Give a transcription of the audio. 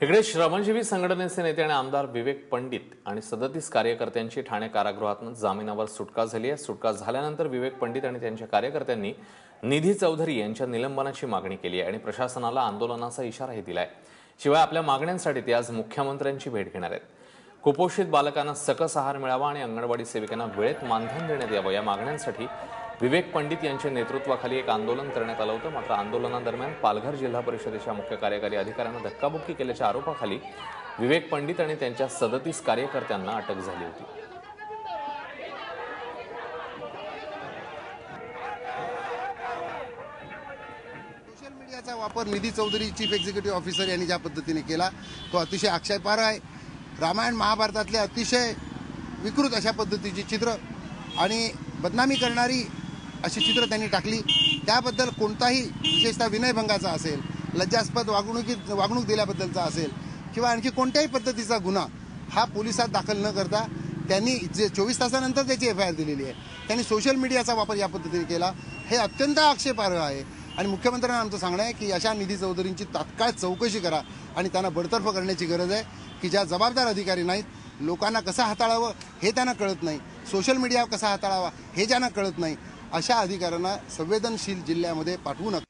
इकडे श्रमजीवी संघटनेचे नेते आणि आमदार विवेक पंडित आणि सदतीस कार्यकर्त्यांची ठाणे कारागृहातून जामिनावर सुटका झाली आहे. सुटका झाल्यानंतर विवेक पंडित आणि त्यांच्या कार्यकर्त्यांनी निधी चौधरी यांच्या निलंबनाची मागणी केली आहे आणि प्रशासनाला आंदोलनाचा इशाराही दिलाय. शिवाय आपल्या मागण्यांसाठी ते आज मुख्यमंत्र्यांची भेट घेणार आहेत. कुपोषित बालकांना सकस आहार मिळावा आणि अंगणवाडी सेविकांना वेळेत मानधन देण्यात यावं या मागण्यांसाठी विवेक पंडित यांच्या नेतृत्वाखाली एक आंदोलन करण्यात आलं होतं. मात्र आंदोलनादरम्यान पालघर जिल्हा परिषदेच्या मुख्य कार्यकारी अधिकाऱ्यांना धक्काबुक्की केल्याच्या आरोपाखाली विवेक पंडित आणि त्यांच्या सदतीस कार्यकर्त्यांना अटक झाली होती. सोशल मीडियाचा वापर Nidhi Chaudhary chief executive officer यांनी ज्या पद्धतीने केला तो अतिशय आक्षेपार्ह आहे. रामायण महाभारतातले अतिशय विकृत अशा पद्धतीची चित्र आणि बदनामी करणारी अशी चित्र त्यांनी टाकली. त्याबद्दल कोणताही विशेषतः विनयभंगाचा असेल लज्जास्पद वागणुकीत वागणूक दिल्याबद्दलचा असेल किंवा आणखी कोणत्याही पद्धतीचा गुन्हा हा पोलिसात दाखल न करता त्यांनी जे चोवीस तासानंतर त्याची एफ आय आर दिलेली आहे त्यांनी सोशल मीडियाचा वापर या पद्धतीने केला. हे अत्यंत आक्षेपार्ह आहे. आणि मुख्यमंत्र्यांना आमचं सांगणं आहे की अशा निधी चौधरींची तात्काळ चौकशी करा आणि त्यांना बडतर्फ करण्याची गरज आहे की ज्या जबाबदार अधिकारी नाहीत लोकांना कसं हाताळावं हे त्यांना कळत नाही. सोशल मीडिया कसा हाताळावा हे ज्यांना कळत नाही अशा अधिकाऱ्यांना संवेदनशील जिल्ह्यामध्ये पाठवू नका.